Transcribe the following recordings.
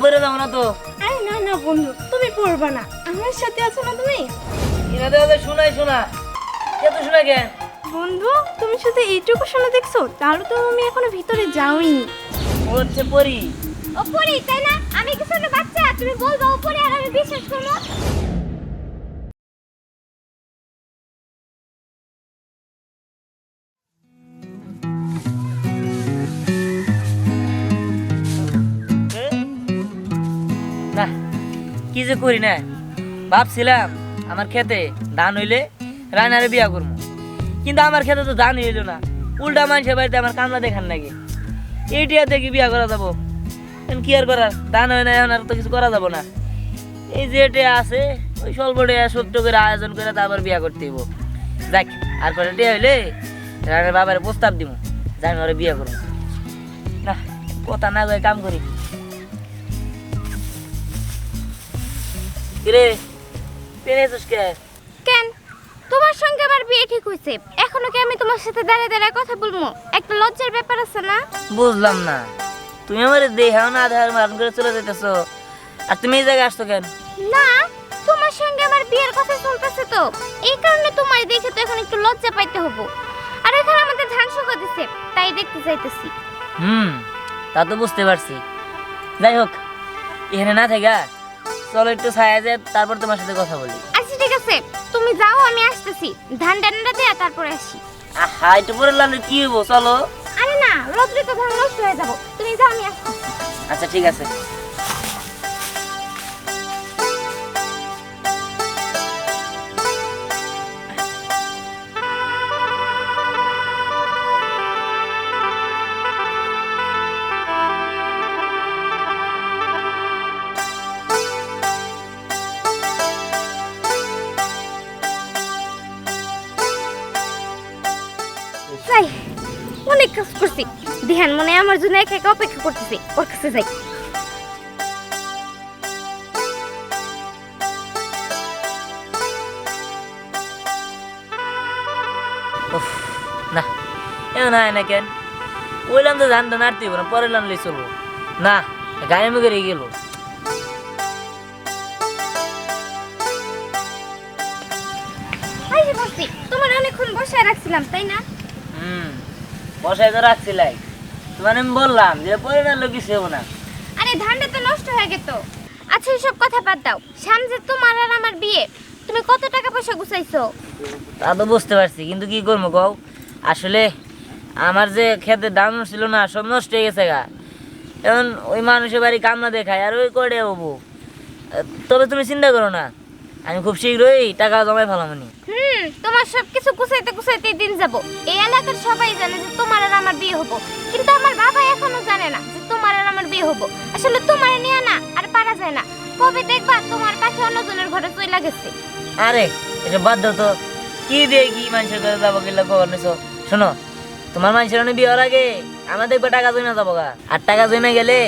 পরে যাব না তো। আরে না না বন্ধু তুমি পড়বা না। আমার সাথে আছো না তুমি? কিনা দেওয়া শোনাই শোনা। কে তো শোনা কেন বন্ধু তুমি শুধু এইটুকু শোনা দেখছ তাহলে তো আমি এখনও ভিতরে যাওইনি। পড়ছে হচ্ছে পরি। পড়ি তাই না? আমি কিছু একটা বাচ্চা? তুমি বলবা ওপরে আর আমি বিশ্বাস করব? কি যে করি না? ভাবছিলাম আমার খেতে ধান হইলে রানারে বিয়া করব কিন্তু আমার খেতে তো ধান হইল না। উল্টা মানুষের বাড়িতে আমার কামলা দেখান নাকি এইটিয়া দেখি বিয়া করা যাব? কি আর করার? ধান হয় না, এখন আর তো কিছু করা যাব না। এই যে এটা আছে, ওই স্বল্প টিয়া ছোট্ট করে আয়োজন করে তারপর বিয়া করতে হইব। দেখ আর পরে টিয়া হইলে রানের বাবার প্রস্তাব দিব আমি ওরে বিয়া করব না, কথা না কাম করি কিরে? পেরেছিস কে? কেন? তোমার সঙ্গে আমার বিয়ে ঠিক হয়েছে। এখনও কি আমি তোমার সাথে দাঁড়িয়ে দাঁড়িয়ে কথা বলব? একটা লজ্জার ব্যাপার আছে না? বুঝলাম না। তুমি আমার দেহাও না আধার মারণ করে চলে যেতেছো আর তুমি এই জায়গায় আসছো কেন? না তোমার সঙ্গে আমার বিয়ের কথা চলতেছে তো। এই কারণে তোমার দেখে তো এখন একটু লজ্জা পাইতে হব। আর এখানে আমাদের ধান শুকা দিছে তাই দেখতে চাইতেছি। হুম তা তো বুঝতে পারছি। যাই হোক এখানে না থাকা চলো একটু ছায়া যায় তারপর তোমার সাথে কথা বলি। আচ্ছা ঠিক আছে। তুমি যাও আমি আসতেছি। ধান ডান্ডা দেয়া তারপরে আসি। আহা একটু পরে লাগলে কি হব চলো। আরে না রোদ্রে তো ধান নষ্ট হয়ে যাব। তুমি যাও আমি আসতেছি। আচ্ছা ঠিক আছে। অনেক কাজ করছি। ধ্যান মনে আমার জন্য একা একা অপেক্ষা করতেছি। ওর কাছে যাই। না এও না না কেন? ওইলাম তো ধানটা নাড়তে হইব না পরে চলবো। না গায়ে মুখে রেগে গেল। এই যে বসছি তোমার অনেকক্ষণ বসায় রাখছিলাম তাই না? হুম। বসায় তো রাখছিলাই। তোমার আমি বললাম যে পরে নাড়লে কিছু হব না। আরে ধানটা তো নষ্ট হয়ে গেত আচ্ছা এসব কথা বাদ দাও। সামনে তোমার আর আমার বিয়ে তুমি কত টাকা পয়সা গুছাইছো? তা তো বুঝতে পারছি কিন্তু কি করব কও? আসলে আমার যে খেতে দাম ছিল না সব নষ্ট হয়ে গেছে গা। এখন ওই মানুষের বাড়ি কামনা দেখায় আর ওই করে হব? তবে তুমি চিন্তা করো না। আমি খুব শীঘ্রই টাকা জমাই ফেলামনি হুম তোমার সব কিছু গুছাইতে গুছাইতে দিন যাব। এই এলাকার সবাই জানে যে তোমার আর আমার বিয়ে হব। কিন্তু আমার বাবা এখনও জানে না যে তোমার আর আমার বিয়ে হব। আসলে তোমার নিয়ে না আর পারা যায় না। কবে দেখবা তোমার পাখি অন্যজনের ঘরে চলে গেছে। আরে বাদ দাও তো। কি দিয়ে কি মানুষের ঘরে যাব গেলে খবর নিছো? শোনো তোমার মানুষের অনেক বিয়ের আগে আমার দেখবে টাকা জমে যাব গা। আর টাকা জমে গেলে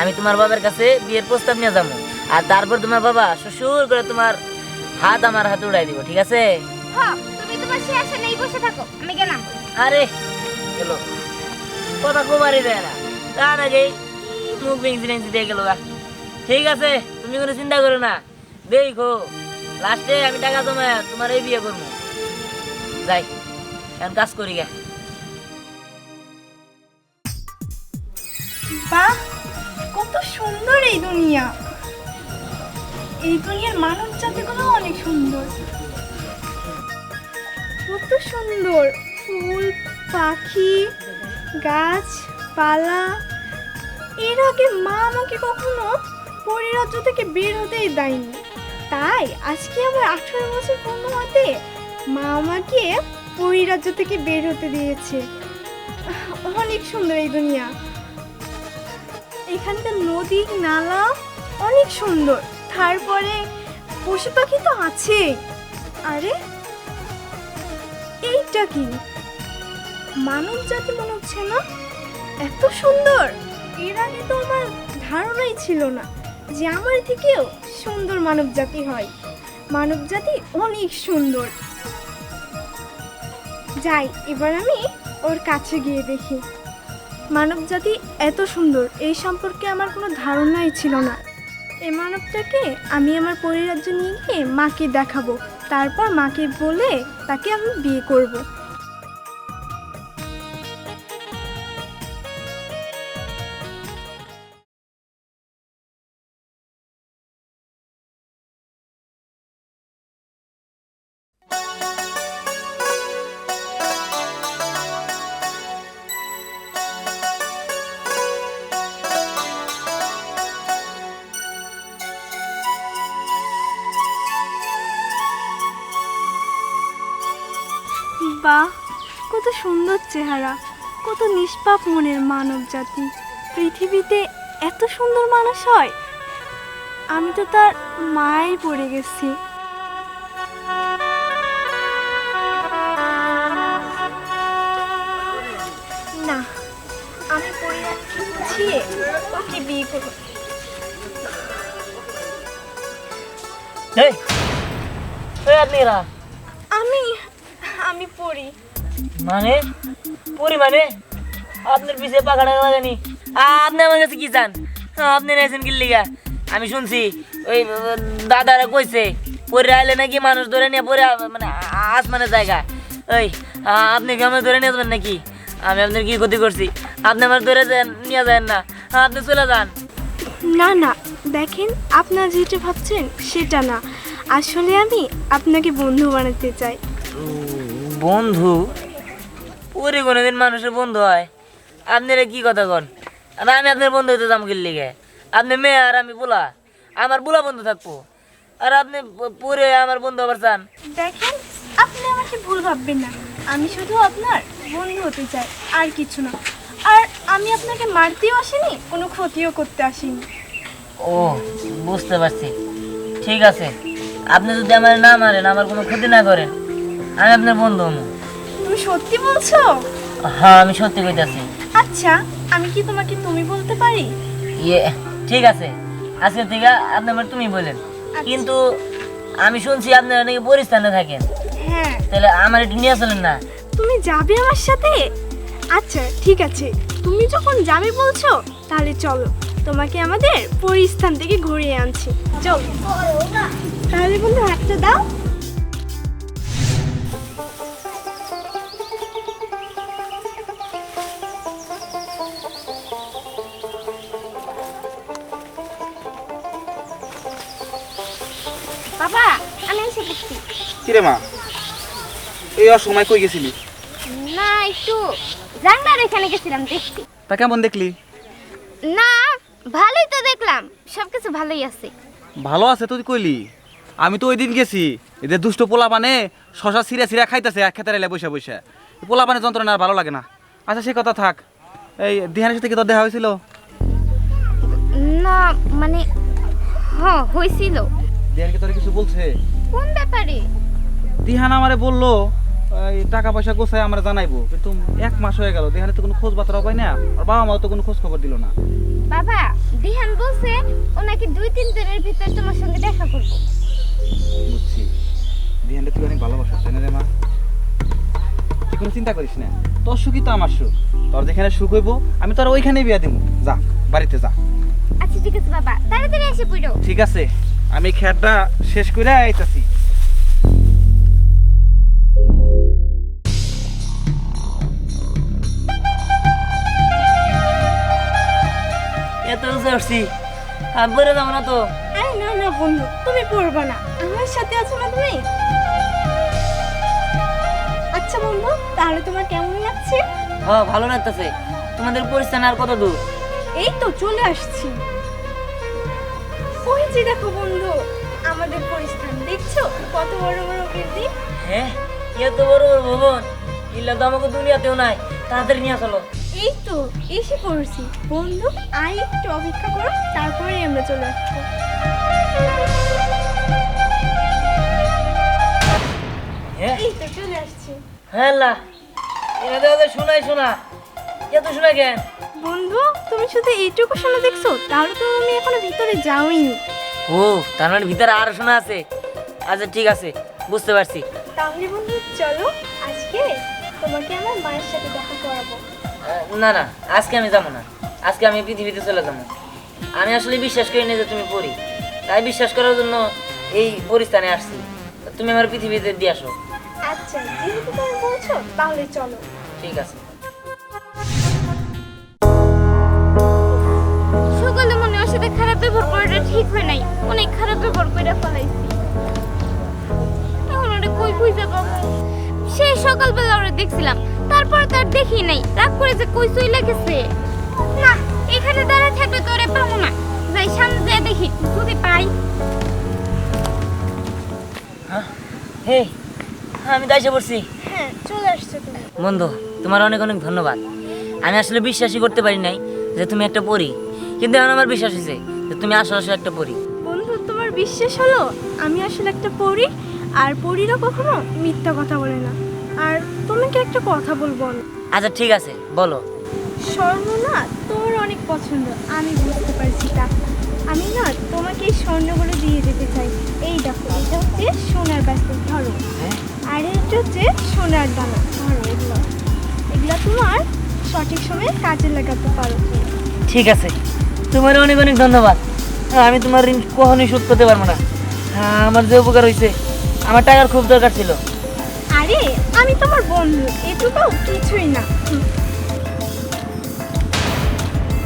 আমি তোমার বাবার কাছে বিয়ের প্রস্তাব নিয়ে যাব। আর তারপর তোমার বাবা শ্বশুর করে তোমার হাত আমার হাতে উড়াই দিব ঠিক আছে? হ্যাঁ তুমি তোমার সে আশা নেই বসে থাকো আমি গেলাম। আরে গেল কথা কুমারই দেয় না। তার আগে মুখ দিয়ে গেল ঠিক আছে তুমি কোনো চিন্তা করো না। দেখো লাস্টে আমি টাকা জমা তোমার এই বিয়ে করব। যাই এখন কাজ করি গে। বাহ কত সুন্দর এই দুনিয়া। এই দুনিয়ার মানব জাতিগুলো অনেক সুন্দর। কত সুন্দর। ফুল, পাখি, গাছ, পালা। এর আগে মা আমাকে কখনো পরিরাজ্য থেকে বের হতেই দেয়নি। তাই আজকে আমার আঠারো বছর পূর্ণ হতে মা আমাকে পরিরাজ্য থেকে বের হতে দিয়েছে। অনেক সুন্দর এই দুনিয়া। এখানকার নদী নালা অনেক সুন্দর। তারপরে পশু পাখি তো আছে। আরে, এইটা কি? মানব জাতি মনে হচ্ছে না? এত সুন্দর! এর আগে তো আমার ধারণাই ছিল না যে আমার থেকেও সুন্দর মানব জাতি হয়। মানব জাতি অনেক সুন্দর। যাই, এবার আমি ওর কাছে গিয়ে দেখি। মানব জাতি এত সুন্দর, এই সম্পর্কে আমার কোনো ধারণাই ছিল না। এই মানবটাকে আমি আমার পরিরাজ্য নিয়ে গিয়ে মাকে দেখাবো তারপর মাকে বলে তাকে আমি বিয়ে করব। কত সুন্দর চেহারা কত নিষ্পাপ মনের মানব জাতি পৃথিবীতে এত সুন্দর মানুষ হয়? আমি তো তার মায় পড়ে গেছি। না আমি বুঝিয়ে ওকে বিয়ে করব আমি আমি পড়ি। মানে? পুরি মানে? আপনার পিছে পাকা টাকা লাগানি আপনি আমার কাছে কি চান? আপনি নেছেন কি লিগা? আমি শুনছি ওই দাদারা কইছে পরে আইলে নাকি মানুষ ধরে নিয়ে পরে মানে আসমানের জায়গা। ওই আপনি কি আমার ধরে নিয়ে যাবেন নাকি? আমি আপনার কি ক্ষতি করছি? আপনি আমার ধরে যান নিয়ে যান না। আপনি চলে যান। না না দেখেন আপনার যেটা ভাবছেন সেটা না। আসলে আমি আপনাকে বন্ধু বানাতে চাই। বন্ধু? পুরি কোনোদিন মানুষের বন্ধু হয়। আপনারা কি কথা কন? আর আমি আপনার বন্ধু হতে যাম কিনলি গে। আপনি মেয়ে আর আমি পোলা আমার পোলা বন্ধু থাকব। আর আপনি পুরে আমার বন্ধু আবার চান। দেখেন আপনি আমাকে ভুল ভাববেন না। আমি শুধু আপনার বন্ধু হতে চাই আর কিছু না। আর আমি আপনাকে মারতেও আসিনি কোনো ক্ষতিও করতে আসিনি। ও বুঝতে পারছি। ঠিক আছে। আপনি যদি আমার না মারেন আমার কোনো ক্ষতি না করেন আমি আপনার বন্ধু হমু। তুমি সত্যি বলছো? হ্যাঁ আমি সত্যি কইতাছি। আচ্ছা আমি কি তোমাকে তুমি বলতে পারি? ইয়ে ঠিক আছে। আজকে থেকে আপনি আমার তুমি বলেন। কিন্তু আমি শুনছি আপনারা নাকি পরিস্থানে থাকেন। হ্যাঁ। তাহলে আমার একটু নিয়ে চলেন না। তুমি যাবে আমার সাথে? আচ্ছা ঠিক আছে। তুমি যখন যাবে বলছো তাহলে চলো। তোমাকে আমাদের পরিস্থান থেকে ঘুরিয়ে আনছি। চলো। তাহলে বন্ধু হাতটা দাও। বাবা আমি এসে গেছি কিরে মা? এই অসময় কই গেছিলি? না একটু জানলার এখানে গেছিলাম দেখতে তা কেমন দেখলি? না ভালোই তো দেখলাম। সবকিছু ভালোই আছে। ভালো আছে তুই কইলি? আমি তো ওই দিন গেছি। এদের দুষ্ট পোলা পানে শশা সিরা সিরা খাইতেছে এক খেতে বসে বসে। পোলা পানে যন্ত্রণা আর ভালো লাগে না। আচ্ছা সে কথা থাক। এই দিহানের সাথে কি তোর দেখা হয়েছিল? না মানে হ্যাঁ হয়েছিল। তোর কিছু বলছে? কোন ব্যাপারে? দিহান আমারে বলল এই টাকা পয়সা গোছায় আমরা জানাইবো কিন্তু এক মাস হয়ে গেল দিহানের তো কোনো খোঁজ বার্তাও পাই না আর বাবা মাও তো কোনো খোঁজ খবর দিল না। বাবা দিহান বলছে ও নাকি দুই তিন দিনের ভিতর তোমার সঙ্গে দেখা করব। বুঝছি। দিহানটা তুই অনেক ভালোবাসা তাই না রে মা? তুই কোনো চিন্তা করিস না তোর সুখই তো আমার সুখ। তোর যেখানে সুখ হইব আমি তোর ওইখানেই বিয়া দিব যা বাড়িতে যা। আচ্ছা ঠিক আছে বাবা তাড়াতাড়ি এসে পড়ো। ঠিক আছে। আমি খেয়ারটা শেষ করে আইতাছি। এত উঠছি আর যাব না তো? না না বন্ধু তুমি পড়বা না। আমার সাথে আছো না তুমি? আচ্ছা বন্ধু তাহলে তোমার কেমন লাগছে? হ্যাঁ ভালো লাগতেছে। তোমাদের পরিস্থান আর কত দূর? এই তো চলে আসছি। যে দেখো বন্ধু। আমাদের পরিস্থান দেখছ? কত বড় বড় বিল্ডিং হ্যাঁ এত বড় বড় ভবন। ইল্লা তো আমাকে দুনিয়াতেও নাই। তাড়াতাড়ি নিয়ে চলো। এই তো এসে পড়ছি। বন্ধু আই একটু অপেক্ষা করো তারপরে আমরা চলে আসব। হ্যাঁ। এই তো চলে আসছি। হ্যাঁ শোনাই শোনা। এত শোনা কেন? বন্ধু তুমি শুধু এইটুকু শোনা দেখছ? তাহলে তো আমি এখনও ভিতরে যাওইনি। ও তার মানে ভিতরে আরও শোনা আছে। আচ্ছা ঠিক আছে বুঝতে পারছি। তাহলে বন্ধু চলো আজকে তোমাকে আমার মায়ের সাথে দেখা করাবো। না না আজকে আমি যাব না। আজকে আমি পৃথিবীতে চলে যাব। আমি আসলে বিশ্বাস করি না যে তুমি পড়ি। তাই বিশ্বাস করার জন্য এই পরিস্থানে আসছি। তুমি আমার পৃথিবীতে দিয়ে আসো। আচ্ছা যেহেতু তুমি বলছো তাহলে চলো। ঠিক আছে। দেখছিলাম তারপর তার দেখি নাই। রাগ করে যে কই চইলা গেছে। না এখানে দাঁড়ায় থাকলে তো ওরে পাবো না। যাই সামনে যেয়ে দেখি যদি পাই। হে আমি তো এসে পড়ছি। হ্যাঁ চলে আসছো তুমি। বন্ধু তোমার অনেক অনেক ধন্যবাদ। আমি আসলে বিশ্বাসই করতে পারি নাই যে তুমি একটা পড়ি কিন্তু এখন আমার বিশ্বাস হয়েছে যে তুমি আসলে আসলে একটা পড়ি বন্ধু তোমার বিশ্বাস হলো আমি আসলে একটা পড়ি আর পড়িরা কখনো মিথ্যা কথা বলে না। আর তোমাকে একটা কথা বলব আমি। আচ্ছা ঠিক আছে বলো। স্বর্ণ না তোমার অনেক পছন্দ আমি বুঝতে পারছি তা। আমি না তোমাকে এই স্বর্ণগুলো দিয়ে যেতে চাই। এই দেখো এটা হচ্ছে সোনার ব্যাসেল ধরো। হ্যাঁ। আর এটা হচ্ছে সোনার দানা। ধরো এগুলো। এগুলো তোমার সঠিক সময়ে কাজে লাগাতে পারো। ঠিক আছে তোমার অনেক অনেক ধন্যবাদ। আমি তোমার ঋণ কখনোই শোধ করতে পারব না। হ্যাঁ, আমার যে উপকার হয়েছে আমার টাকার খুব দরকার ছিল। আমি তোমার বন্ধু এটুকু কিছুই না।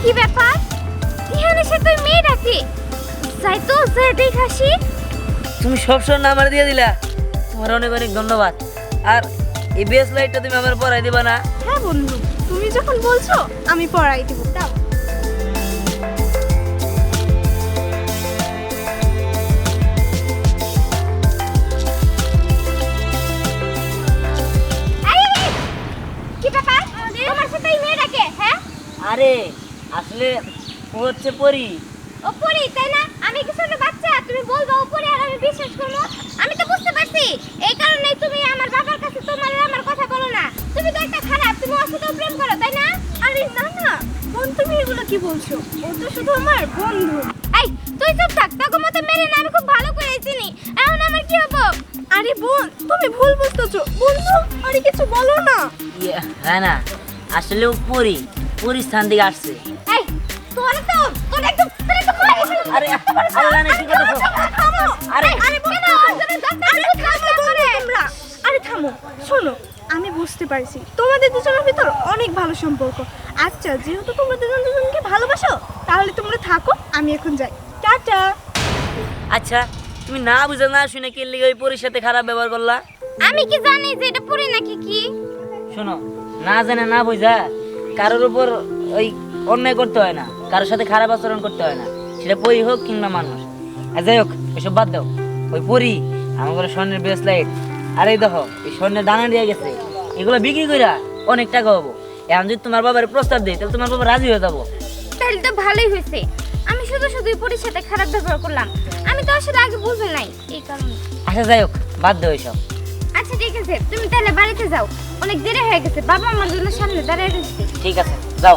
কি ব্যাপার? ইহানে সে তুই মেয়ে ডাকে যাই তো যে দেখাসি তুমি সব সময় আমার দিয়ে দিলা। তোমার অনেক অনেক ধন্যবাদ। আর এই বেস লাইটটা তুমি আমার পড়াই দিবা না। হ্যাঁ বন্ধু তুমি যখন বলছো আমি পড়াই দেবো। দাও। আরে আসলে ও হচ্ছে পরি। ওপরে তাই না? আমি কিছু একটা বাচ্চা? তুমি বলব ওপরে আর আমি বিশ্বাস করব? আমি তো বুঝতে পারছি। এই কারণেই তুমি আমার বাবার কাছে তোমার আর আমার কথা বলো না। তুমি তো একটা খারাপ তুমি ওর সাথেও প্রেম করো তাই না? আরে না না। বোন তুমি এগুলো কি বলছো? ও তো শুধু আমার বন্ধু। এই তুই চুপ থাক তোকে মতো মেরে না আমি খুব ভালো করে চিনি। এখন আমার কি হব? আরে বোন তুমি ভুল বুঝতেছো। বন্ধু আরে কিছু বলো না। ইয়ে, হ্যাঁ না আসলে ও পরি। পরি স্থান থেকে আসছে। এই তোর তো তোর একদম তোর একদম আরে আরে রানী কি করতেছো? আরে আরে কেন ওর আরে থামো তোমরা। আরে থামো শোনো আমি বুঝতে পারছি। তোমাদের দুজনের ভিতর অনেক ভালো সম্পর্ক। আচ্ছা যেহেতু তোমরা দুজন দুজনকে ভালোবাসো তাহলে তোমরা থাকো আমি এখন যাই। টাটা। আচ্ছা তুমি না বুঝে না শুনে কি লিগে ওই পরির সাথে খারাপ ব্যবহার করলা? আমি কি জানি যে এটা পরে নাকি কি? শোনো না জানে না বুঝা কারোর উপর ওই অন্যায় করতে হয় না কারোর সাথে খারাপ আচরণ করতে হয় না। সেটা পরি হোক কিংবা মানুষ। আর যাই হোক এসব বাদ দাও। ওই পরি আমার স্বর্ণের বেস লাইট। আর এই দেখো এই স্বর্ণের দানা দিয়ে গেছে। এগুলো বিক্রি কইরা অনেক টাকা হব। এখন যদি তোমার বাবার প্রস্তাব দিই তাহলে তোমার বাবা রাজি হয়ে যাব। তাহলে তো ভালোই হয়েছে। আমি শুধু শুধু পরির সাথে খারাপ ব্যবহার করলাম। আমি তো আসলে আগে বুঝে নাই এই কারণে। আচ্ছা যাই হোক বাদ দাও এইসব আচ্ছা ঠিক আছে তুমি তাহলে বাড়িতে যাও। অনেক দেরি হয়ে গেছে। বাবা আমার জন্য সামনে দাঁড়িয়ে রয়েছে। ঠিক আছে যাও।